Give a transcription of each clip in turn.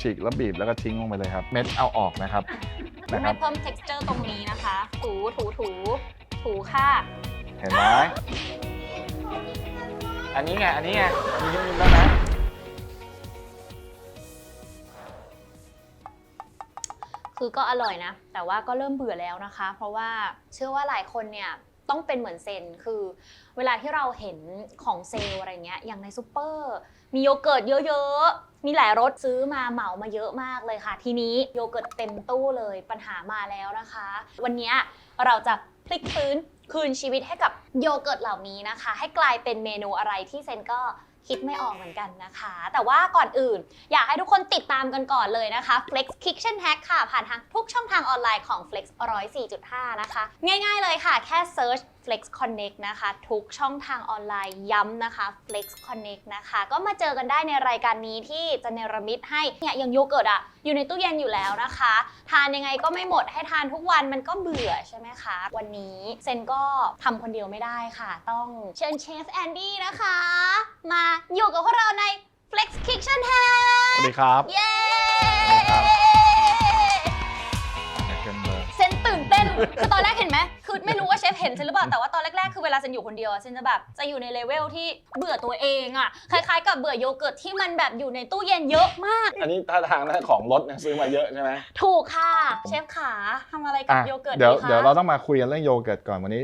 ฉีกแล้วบีบแล้วก็ทิ้งลงไปเลยครับ เม็ดเอาออกนะครับนะคไม่รับ เพิ่ม texture ตรงนี้นะคะ ถูถูถูถูค่ะ เห็นไหมอันนี้ไง อันนี้ไงอันนี้นิ่มๆแล้วนะ คือก็อร่อยนะ แต่ว่าก็เริ่มเบื่อแล้วนะคะ เพราะว่าเชื่อว่าหลายคนเนี่ย ต้องเป็นเหมือนเซนคือ เวลาที่เราเห็นของเซลอะไรเงี้ยอย่างในซูเปอร์มีโยเกิร์ตเยอะๆ มีหลายรสซื้อมาเหมามาเยอะมากเลยค่ะ ทีนี้โยเกิร์ตเต็มตู้เลยปัญหามาแล้วนะคะ วันนี้เราจะพลิกฟื้นคืนชีวิตให้กับโยเกิร์ตเหล่านี้นะคะ ให้กลายเป็นเมนูอะไรที่เซนก็ คิดไม่ออกเหมือนกันนะคะ แต่ว่าก่อนอื่น อยากให้ทุกคนติดตามกันก่อนเลยนะคะ Flex Kitchen Hack ค่ะ ผ่านทางทุกช่องทางออนไลน์ของ Flex 104.5 นะคะ ง่ายๆเลยค่ะ แค่ Search Flex Connect นะคะ ทุกช่องทางออนไลน์ย้ำนะคะ Flex Connect นะคะ ก็มาเจอกันได้ในรายการนี้ที่จะเนรมิตให้เนี่ยย่างโยเกิร์ตอะอยู่ในตู้เย็นอยู่แล้วนะคะ ทานยังไงก็ไม่หมดให้ทานทุกวันมันก็เบื่อใช่ไหมคะ วันนี้เซนก็ทำคนเดียวไม่ได้ค่ะ ต้องเชิญเชฟแอนดี้นะคะ มาอยู่กับพวกเราใน Flex Kitchen ส Hack วัสดีครับ เย้อยากเกินเบอร์เซนตื่นเต้น คือตอนแรกเห็นไหม คือไม่รู้ว่าเชฟเห็นเซนหรือเปล่า แต่ว่าตอนแรกๆ คือเวลาเซนอยู่คนเดียวอะเซนจะแบบจะอยู่ในเลเวลที่เบื่อตัวเองอะคล้ายๆ กับเบื่อโยเกิร์ตที่มันแบบอยู่ในตู้เย็นเยอะมาก อันนี้ท่าทางนะของรถเนี่ยซื้อมาเยอะใช่ไหมถูกค่ะ เชฟขาทำอะไรกับอะโยเกิร์ตเดี๋ยวดีคะ เดี๋ยวเราต้องมาคุยกันเรื่องโยเกิร์ตก่อนวันนี้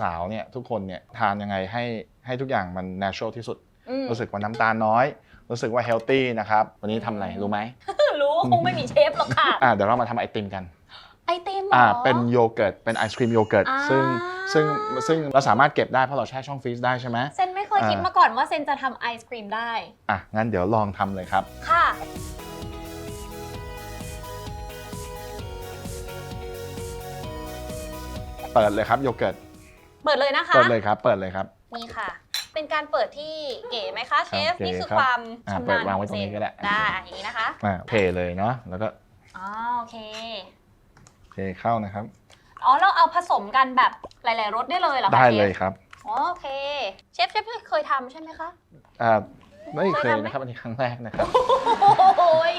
สาวๆเนี่ยทุกคนเนี่ยทานยังไงให้ให้ทุกอย่างมัน natural ที่สุดอืม รู้สึกว่าน้ำตาลน้อย รู้สึกว่า healthy นะครับวันนี้ทำอะไรรู้ไหมรู้คงไม่มีเชฟหรอกค่ะอ่าเดี๋ยวเรามาทำไอติมกันไอติมเหรออ่าอเป็นโยเกิร์ตเป็นไอศครีมโยเกิร์ตอ่าซึ่งซึ่งซึ่งเราสามารถเก็บได้เพราะเราแช่ช่องฟรีซได้ใช่ไหมเซนไม่เคยคิดอ่ามมาก่อนว่าเซนจะทำไอศครีมได้อะงั้นเดี๋ยวลองทำเลยครับ ค่ะเปิดเลยครับโยเกิร์ต เปิดเลยนะคะ เปิดเลยครับ เปิดเลยครับ นี่ค่ะ เป็นการเปิดที่เก๋ไหมคะเชฟครับเก๋นี่คือครับความอ่าชำเปินาดญวางขไว้องตรงนี้เซก็ได้ได้อย่างนี้นะคะอ่าเทเลยเนาะแล้วก็อ๋อโอเคเทเข้านะครับ อ๋อเราเอาผสมกันแบบหลาย ๆรสได้เลยเหรอคะได้ชฟเลยครับอ๋อโอเคเชฟเชฟเคยทำใช่ไหมคะ อ่า ไม่เคยนะครับอันนี้ครั้งแรกนะครับโอ้ย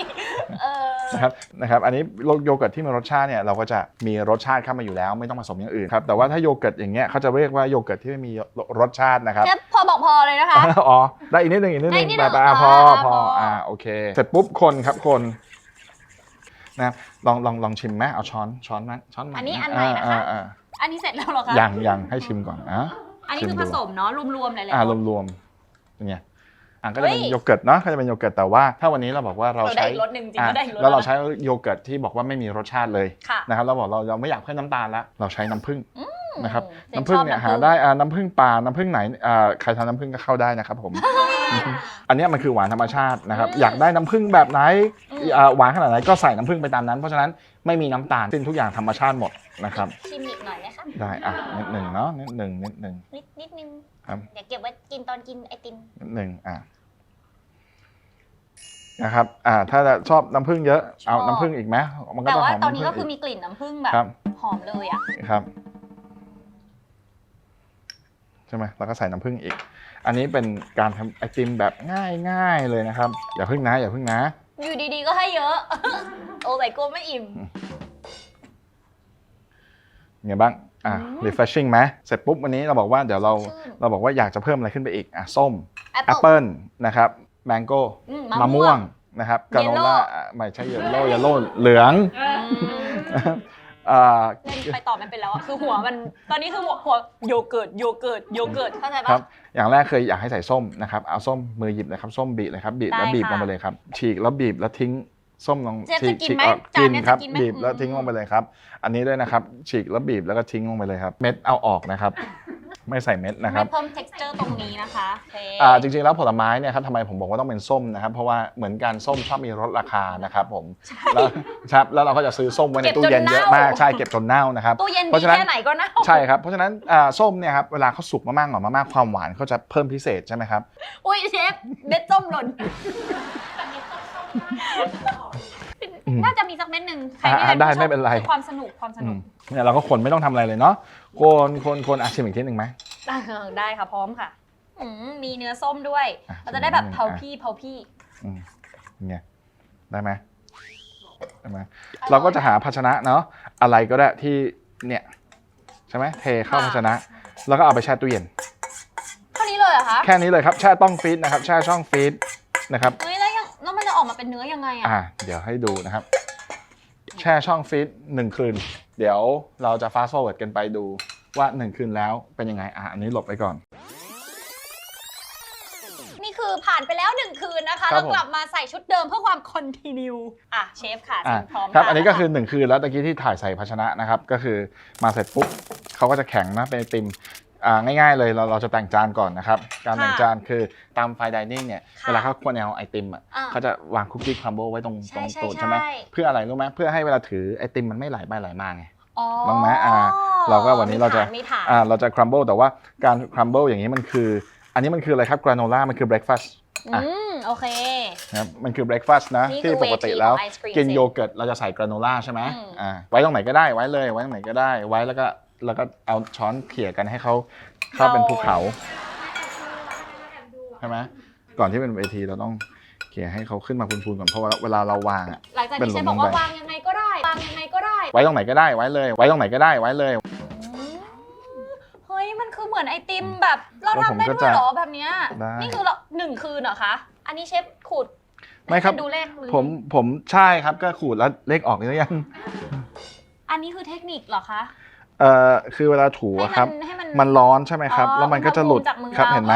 เออ นะครับนะครับอันนี้โยเกิร์ตที่มีรสชาติเนี่ยเราก็จะมีรสชาติเข้ามาอยู่แล้ว ไม่ต้องผสมอย่างอื่นครับแต่ว่าถ้าโยเกิร์ตอย่างเงี้ยเขาจะเรียกว่าโยเกิร์ตที่ไม่มีรสชาตินะครับพอบอกพอเลยนะคะ อ๋อได้อีกนิดนึงอีกนิดนึได้งนิดไปนึงไปอะพออ่าพอพออ่ อ่าโอเคเสร็จปุ๊บคนครับคนนะครับลองลองลองชิมไหมเอาช้อนช้อนมั้ช้อนมาอันนี้อันไหนนะคะ อ่าอ่าอันนี้เสร็จแล้วเหรอคะ ยังยังให้ชิมก่อนอะ อันนี้คือผสมเนาะรวมๆหลายๆอ่ารวมๆเป็นไง อะก็จะเป็นเฮ้ยโยเกิร์ตเนาะก็จะเป็นโยเกิร์ตแต่ว่า ถ้าวันนี้เราบอกว่าเราเราได้ใช้อีกรสหนึ่งจริงอะก็ได้อีกรสแล้วเรานะ ใช้โยเกิร์ตที่บอกว่าไม่มีรสชาติเลยค่ะนะครับเราบอกเราเราไม่อยากเพิ่มน้ำตาลแล้วเราใช้น้ำผึ้ง นะครับอืมน้ำผึ้งเนี่ยชอบหาได้อ่าน้ำผึ้งปลาน้ำผึ้งไหนอ่าใครทานน้ำผึ้งก็เข้าได้นะครับผม อันเนี้ยมันคือหวานธรรมชาตินะครับอืมอยากได้น้ำผึ้งแบบไหนอืม อ่าหวานขนาดไหนก็ใส่น้ำผึ้งไปตามนั้น เพราะฉะนั้นไม่มีน้ำตาลสิ้นทุกอย่างธรรมชาติหมดนะครับ ชิมอีกหน่อยไหมคะ ได้อะนิดหนึ่งเนาะนิดหนึ่งนิดหนึ่ง นิดนิดนึงครับ เดี๋ยวเก็บไว้กินตอนกินไอติมนิดหนึ่งอะ นะครับอ่าถ้าชอบน้ำผึ้งเยอะ เอาชอบ น้ำผึ้งอีกไหมมันก็แต่ต้องว่าหอมตอนนี้ำผึ้ก็งคือมีกลิ่นน้ำผึ้งแบครับบหอมเลยอะ ครับใช่ไหมแล้วก็ใส่น้ำผึ้งอีก อันนี้เป็นการทำไอติมแบบง่ายๆเลยนะครับ อย่าพึ่งนะอย่าพึ่งนะ อยู่ดีๆก็ให้เยอะ โอ้แต่กลัวไม่อิ่ม ไงบ้าง อะ อืม refreshing ไหมเสร็จปุ๊บวันนี้เราบอกว่าเดี๋ยวเรา ชื่น เราบอกว่าอยากจะเพิ่มอะไรขึ้นไปอีก อะ ส้ม แอปแอปเปิ้ลเปิลนะครับ แมงโก้อืมมะมะม่ม่ววงงนะครับกาโน Yellow ล่าอะไม่ใช่เยลโล่เยลโล่เหลืองอืมอ่าเล่นไปต่อไม่เป็นแล้วอะคือหัวมันตอนนี้คือหัวหัวโยเกิร์ตโยเกิร์ตโยเกิร์ตเข้าใจคปะรับอย่างแรกเคยอยากให้ใส่ส้มนะครับเอาส้มมือหยิบเลยครับส้มบีบเลยครับบีบแล้วได้บีบค่ะลงไปเลยครับ ฉีกแล้วบีบแล้วทิ้งส้มลงเชฟฉีจะกกินฉีกไหมออกจานกินเนี้ยครับจะกินไหมบีบแล้วอืมทิ้งลงไปเลยครับ อันนี้ด้วยนะครับ ฉีกแล้วบีบแล้วก็ทิ้งลงไปเลยครับ เม็ดเอาออกนะครับ ไม่ใส่เม็ดนะครับ ไม่เพิ่ม texture ตรงนี้นะคะโอเคอ่าจริงๆแล้วผลไม้เนี่ยครับทำไมผมบอกว่าต้องเป็นส้มนะครับ เพราะว่าเหมือนกันส้มชอบมีลดราคานะครับผมแล้วครับแล้วเราก็จะซื้อส้มไว้ในเก็บตู้จนเย็นเยอะเน่ามากใช่เก็บจนเน่านะครับตู้เย็นเพราะดีฉะนั้นแค่ไหนก็เน่าใช่ครับเพราะฉะนั้นอ่าส้มเนี่ยครับเวลาเขาสุกมากๆหน่อยมากๆความหวานเขาจะเพิ่มพิเศษใช่ไหมครับอุ้ยเชฟเม็ดส้มหล่นอืมน่าจะมีสักเม็ดหนึ่งใครที่อ่าได้ผู้ชไม่เป็นไร คือความสนุกความสอืนุก มเนี่ยเราก็คนไม่ต้องทำอะไรเลยเนาะ คนคนคนอาชิมอีกทีหนึ่งไหมได้ค่ะได้ค่ะพร้อมค่ะอืมมีเนื้อส้มด้วย อะ เราจะได้แบบชิมนิดนึงเผาอะพี่เผาพี่อืมไงได้ไหมช่ไหมเราก็จะหาภาชนะเนาะอะไรก็ได้ที่เนี่ยใช่ไหมเทเข้าภาชนะ แล้วก็เอาไปแช่ตู้เย็น เท่านี้เลยเหรอคะแค่นี้เลยครับแช่ต้องฟีดนะครับแช่ช่องฟีดนะครับ เฮ้ยแล้วยังแล้วมันจะออกมาเป็นเนื้อยังไงอะอ่าเดี๋ยวให้ดูนะครับ แช่ช่องฟีดหนึ่งคืน เดี๋ยวเราจะ fast forward กันไปดูว่าหนึ่งคืนแล้วเป็นยังไงอะอันนี้หลบไปก่อน นี่คือผ่านไปแล้วหนึ่งคืนนะคะ ครับเรากลับมาใส่ชุดเดิมเพื่อความคอนติเนียอะเชฟค่ะอะซิมพร้อมครับทาอันนี้ก็แล้วคือหนึ่งคืนแล้วตะกี้ที่ถ่ายใส่ภาชนะนะครับ ก็คือมาเสร็จปุ๊บเขาก็จะแข็งนะเป็นไอติมอ่า ง่ายๆเลยเราเราจะแต่งจานก่อนนะครับ การแต่งจานคือตามไฟดิเนิ่งเนี่ยเวลาเขาควรเอาไอติมอะอะเขาจะวางคุกกี้ครัมเบิลไว้ตรงใช่ตรงใช่ตูดใช่ไหมใช่ เพื่ออะไรรู้ไหมเพื่อให้เวลาถือไอติมมันไม่ไหลไปไหลมาไง อ๋อลองไหมอ่าเราก็วันนี้เราจะมีฐาน อ่าเราจะครัมเบิลแต่ว่าการครัมเบิลอย่างนี้มันคือ อันนี้มันคืออะไรครับกราโนล่ามันคือเบรคฟาสต์ อะ อืม โอเค นะครับมันคือเบรคฟาสต์นะนี่คือที่ปกติแล้ว เวทีของไอศกรีมกินสิโยเกิร์ตเราจะใส่กราโนล่าใช่ไหมอืม อ่าไว้ตรงไหนก็ได้ไว้เลยไว้ตรงไหนก็ได้ไว้แล้วก็ แล้วก็เอาช้อนเขี่ยกันให้เขาเข้าเป็นภูเขาใช่ไหมก่อนที่เป็นเวทีเราต้องเขี่ยให้เขาขึ้นมาพูนๆก่อนเพราะว่าเวลาเราวางอะหลังจากเป็นที่หลุเชมฟบอกว่าลงไปวางยังไงก็ได้วางยังไงก็ได้ ไว้ตรงไหนก็ได้ไว้เลย ไว้ตรงไหนก็ได้ไว้เลยอืมเฮ้ยมันคือเหมือนไอติมแบบเราแล้วผมทำได้ก็ด้วยจะเหรอแบบเนี้ยได้นี่คือเราหนึ่งคืนเหรอคะอันนี้เชฟขูดไม่ครับให้ดูเลขหรือผมผมใช่ครับก็ขูดแล้วเลขออกหรือยังอันนี้คือเทคนิคเหรอคะ เอ่อคือเวลาถูให้อะครับมันให้มันมันร้อนใช่ไหมครับ อ๋อแล้วมันก็จะหลุดอุณหภูมิจากมือครับเรา เห็นไหม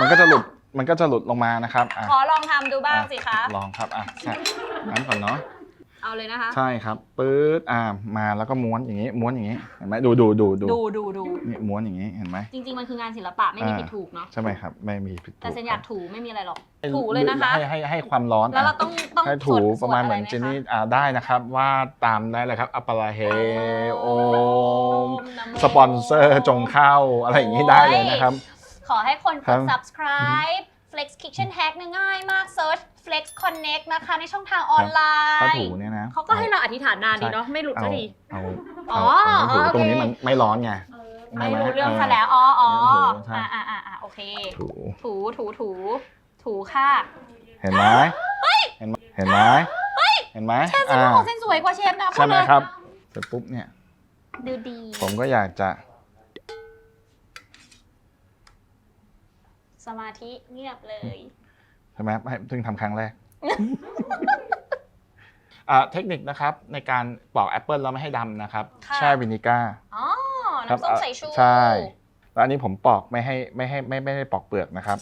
มันก็จะหลุดมันก็จะหลุดลงมานะครับอะขอลองทำดูบ้างสิคะ ลองครับอะใช่งั้นก่อนเนาะ เอาเลยนะคะ ใช่ครับปื๊ดอ่ามาแล้วก็ม้วนอย่างนี้ม้วนอย่างนี้เห็นไหมดูดูดูดูดูดูดูนี่ม้วนอย่างนี้เห็นไหมจริง ๆ มันคืองานศิลปะไม่มีอ่าผิดถูกเนาะใช่ไหมครับไม่มีผิดถูแต่กเซนอยากถูไม่มีอะไรหรอกให้ถูเลยนะคะให้ให้ให้ความร้อนแล้วเราอะต้องต้องให้ถูสวดประมาณเหมือนสวดเจไรนไคะนี่อ่าได้นะครับว่าตามได้เลยครับอัปปะละเฮโอมนะโมสปอนเซอร์จงเข้าอะไรอย่างนี้ได้เลยนะครับ ขอให้คนกครัดบ subscribe Flex Kitchen Hack เนี่ยง่ายมาก search Flex Connect นะคะ ในช่องทางออนไลถ้าน์ ถูเนี่ยนะเขาก็ให้เราอธิษฐานนานดีเนาะไม่หลุดเอาสักที เอาอ๋เอาอเอาให้ถูโอเคตรงนี้มันไม่ร้อนไงไม่ใช่หรู้เรื่องเซะแล้วอ๋ออ๋อใช่ อ่าอ่าอ่าอ่าโอเค ถูถูถูถู ถูค่ะเห็นไหมเห็นไหมเห็นไหมเห็นไหมเชฟซิมของเส้นสวยกว่าเชฟนะใช่ไหมพูดเลยครับเสร็จปุ๊บเนี่ย ดูดี ผมก็อยากจะสมาธิเงียบเลยใช่ไหมให้เพิ่งทำครั้งแรกอ่าเทคนิคนะครับในการปอกแอปเปิลแล้วไม่ให้ดำนะครับ ค่ะ แช่วินิก้าอ๋อครับน้ำส้มสายชูใช่ แล้วอันนี้ผมปอกไม่ให้ไม่ให้ไม่ไม่ได้ปอกเปลือกนะครับ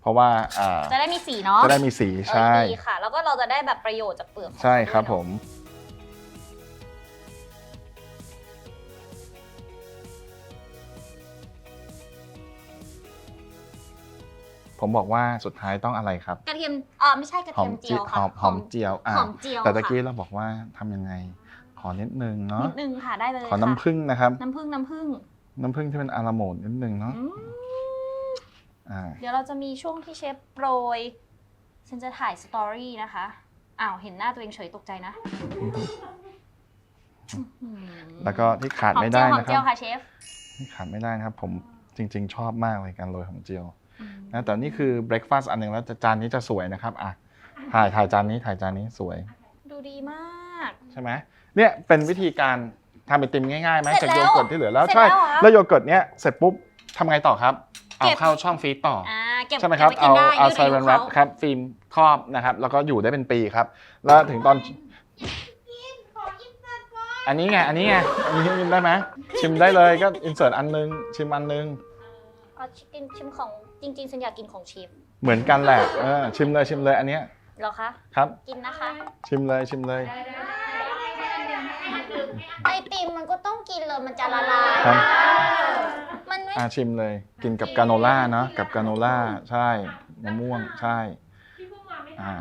เพราะว่าอ่าจะได้มีสีเนาะจะได้มีสีเออใช่ ดีค่ะ แล้วก็เราจะได้แบบประโยชน์จากเปลือกของใช่ครับนผด้วยมเนอะ ผม บอกว่าสุดท้ายต้องอะไรครับกระเทียมเอ่อไม่ใช่กระหอเทียมมเจีจียวหค่ะอมหอมเจียวอะหอมเจียวแต่ตะค่ะกี้เราบอกว่าทำยังไง ขอนิดนึงเนาะนิดนึงค่ะได้เลยขอน้ำค่ะผึ้งนะครับน้ำผึ้งน้ำผึ้งน้ำผึ้งที่เป็นอาราโมดนิดนึงเนาะอืมอ่าเดี๋ยวเราจะมีช่วงที่เชฟโปรยฉันจะถ่ายสตอรี่นะคะอ้าวเห็นหน้าตัวเองเฉยตกใจนะอืมแล้วก็ที่ขาดหอมไม่เจีได้ยวหอมนะคเจีรัยวบค่ะเชฟที่ขาดไม่ได้นะครับ ผมจริง ๆ ชอบมากเลยการโรยหอมเจียวอืม นะแต่นี่คือเบรคฟาสต์อันหนึ่งแล้วจานนี้จะสวยนะครับอะถ่ายถ่ายจานนี้ถ่ายจานนี้สวย ดูดีมากใช่ไหมเนี่ยเป็นวิธีการทำไอติมง่ายๆไหมเสร็จากจโยแล้วเกิร์ตที่เหลือแล้วเสร็จใช่แล้วเหรอแล้วโยเกิร์ตเนี้ยเสร็จปุ๊บทำไงต่อครับ เอาเก็บเข้าช่องฟรีซต่อ อ่าเก็บใช่ไหมครับก็บว้กิเอานได้เอายืดไซอายุเรนแรปเขาครับ ฟิล์มครอบนะครับ แล้วก็อยู่ได้เป็นปีครับ แล้วถึงตอน อันนี้ไง อันนี้ไงอันนี้ชิมได้ไหม ชิมได้เลยก็อินเสิร์ตอันนึง ชิมอันนึง เอาชิมชิมของ จริงๆฉันอยากกินของเชฟเหมือนกันแหละเออชิมเลยชิมเลยอันเนี้ยเหรอคะ ครับ กินนะคะ ชิมเลยชิมเลยไอติมมันก็ต้องกินเลยมันจะละลายครับมันไม่อ่าชิมเลย กินกับกาโนล่าเนาะกับกาโนล่าใช่มะม่วงใช่อ่า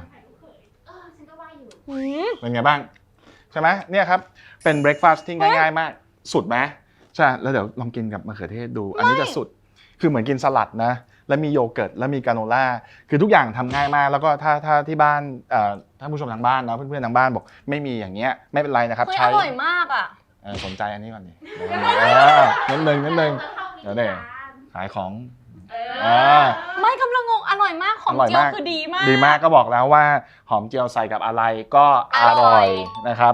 หืมเป็นไงบ้าง ใช่ไหมเนี่ยครับ เป็นเบรคฟาสต์ที่ง่ายๆมาก สุดไหมใช่แล้วเดี๋ยวลองกินกับมะเขือเทศดู อันนี้จะสุดคือเหมือนกินสลัดนะ แล้วมีโยเกิร์ตแล้วมีกราโนล่าคือทุกอย่างทำง่ายมาก แล้วก็ถ้าถ้าที่บ้านเอ่อท่านผู้ชมทางบ้านเนาะเพื่อนๆทางบ้านบอก ไม่มีอย่างเงี้ยไม่เป็นไรนะครับเฮ้ยอใช้ร่อยมากอะเออสนใจอันนี้ก่อนดิเออนิดนึงนิดนึงเดี๋ยวเดี๋ยวขายของอ่าไม่กำลังงงอร่อยมากหอมอร่อยเจียวมากคือดีมาก ดีมากก็บอกแล้วว่าหอมเจียวใส่กับอะไรก็ออร่ร่ออยยนะครับ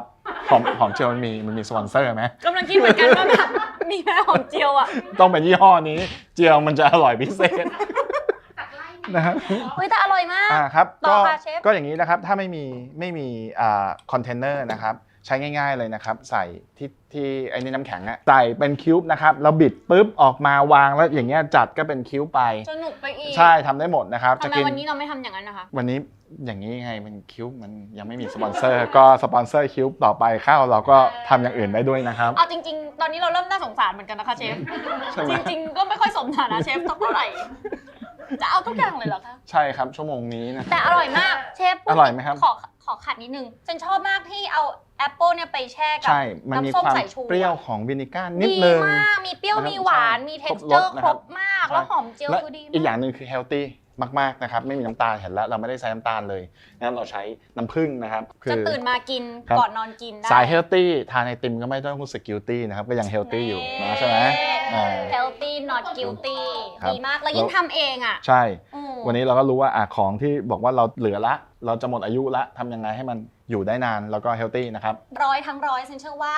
หอมหอมเจียวมันมีมันมีสปอนเซอร์ไหมกำลังคิดเหมือนกันว่าแบบ มีแม่หอมเจียวอะต้องเป็นยี่ห้อนี้ เจียวมันจะอร่อยพิเศษนะครับเฮ้ยแต่อร่อยมากอ่าครับต่ก็อค่ะเชฟ ก็อย่างนี้นะครับถ้าไม่มีไม่มีอ่าคอนเทนเนอร์นะครับ ใช้ง่าย ๆเลยนะครับ ใส่ที่ที่ไอ้นี่น้ำแข็งอะใส่เป็นคิวบ์นะครับแล้วบิดปุ๊บออกมาวางแล้วอย่างเงี้ยจัดก็เป็นคิวบ์ไป สนุกไปอีกใช่ทำได้หมดนะครับทำไมวันนี้เราไม่ทำอย่างนั้นนะคะ วันนี้อย่างนี้ไงมันคิวบ์มันยังไม่มีสปอนเซอร์ ก็สปอนเซอร์คิวบ์ต่อไปเข้าเราก็ทำอย่างอื่นได้ด้วยนะครับ เอาจริง ๆ ตอนนี้เราเริ่มน่าสงสารเหมือนกันนะคะเชฟ ใช่ไหมจริง ๆ ก็ไม่ค่อยสมฐานะเชฟสักเท่าไหร่ จะเอาทุกอย่างเลยเหรอคะ ใช่ครับชั่วโมงนี้นะ แต่อร่อยมากเชฟพูดอร่อยไหมครับ ขอขอขัดนิดนึงฉันชอบมากที่เอา แอปเปิลเนี่ยไปแช่กับใช่ มันมีน้ำส้มความสายชูเปรี้ยวของวินิก้านิดดีนึง มากมีเปรี้ยวนะครับมีหวานใช่มีเทครคบเจอรร์สนะคครรับบมาก ใช่ แล้วหอมเจียวและคือดีมากอีกอย่างหนึ่งคือเฮลตี้มากๆนะครับไม่มีน้ำตาลเห็นแล้วเราไม่ได้ใช้น้ำตาลเลยงั้นเราใช้น้ำผึ้งนะครับคืจะอ ตื่นมากินครับ ก่อนนอนกินได้ สายเฮลตี้ทานไอติมก็ไม่ต้องรู้สึกกิลตี้นะครับก็ยังเฮลตี้อยู่นะใช่ไหมอ่า healthy not guilty ครับ ดีมาก แล้วยิ่งทำเองอะใช่ อืม วันนี้เราก็รู้ว่าอะของที่บอกว่าเราเหลือละ เราจะหมดอายุละทำยังไงให้มันอยู่ได้นานแล้วก็เฮลตี้นะครับ ร้อยทั้งร้อยเซนเชื่อว่า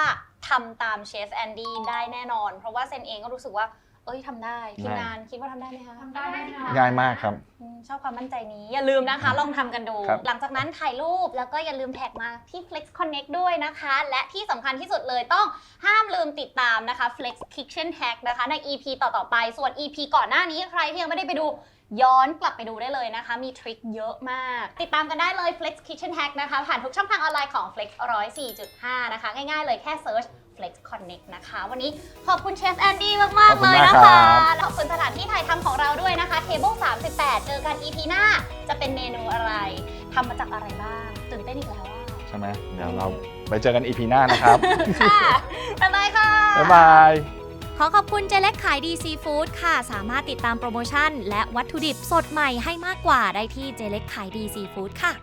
ทำตามเชฟแอนดี้ได้แน่นอน เพราะว่าเซนเองก็รู้สึกว่า เอ้ยทำได้ทีมงานคิดว่าทำได้ไหมคะทำได้แน่นอน ง่ายมากครับ อืมชอบความมั่นใจนี้ อย่าลืมนะคะ ลองทำกันดู ครับ หลังจากนั้นถ่ายรูปแล้วก็อย่าลืมแท็กมาที่ Flex Connect ด้วยนะคะ และที่สำคัญที่สุดเลยต้องห้ามลืมติดตามนะคะ Flex Kitchen Hack นะคะ ใน EP ต่อ ๆ ไป ส่วน EP ก่อนหน้านี้ใครที่ยังไม่ได้ไปดู ย้อนกลับไปดูได้เลยนะคะ มีทริคเยอะมาก ติดตามกันได้เลย Flex Kitchen Hack นะคะ ผ่านทุกช่องทางออนไลน์ของ Flex 104.5 นะคะ ง่ายๆเลยแค่ search Flex Connect นะคะ วันนี้ขอบคุณเชฟแอนดี้มากขอบๆคุเลณยมากนะครัคะบแล้วขอบคุณสถานที่ถ่ายทำของเราด้วยนะคะ Table 38 เจอกัน EP หน้า จะเป็นเมนูอะไรทำมาจากอะไรบ้าง ตื่นเต้นอีกแล้วอะใช่ไหมเดี๋ยวเราไปเจอกันอีพีหน้านะครับ ค่ะบ๊ายบายค่ะ บ๊ายบาย ขอขอบคุณเจเล็กขายดีซีฟู้ดค่ะ สามารถติดตามโปรโมชั่น และวัตถุดิบสดใหม่ให้มากกว่าได้ที่เจเล็กขายดีซีฟู้ดค่ะ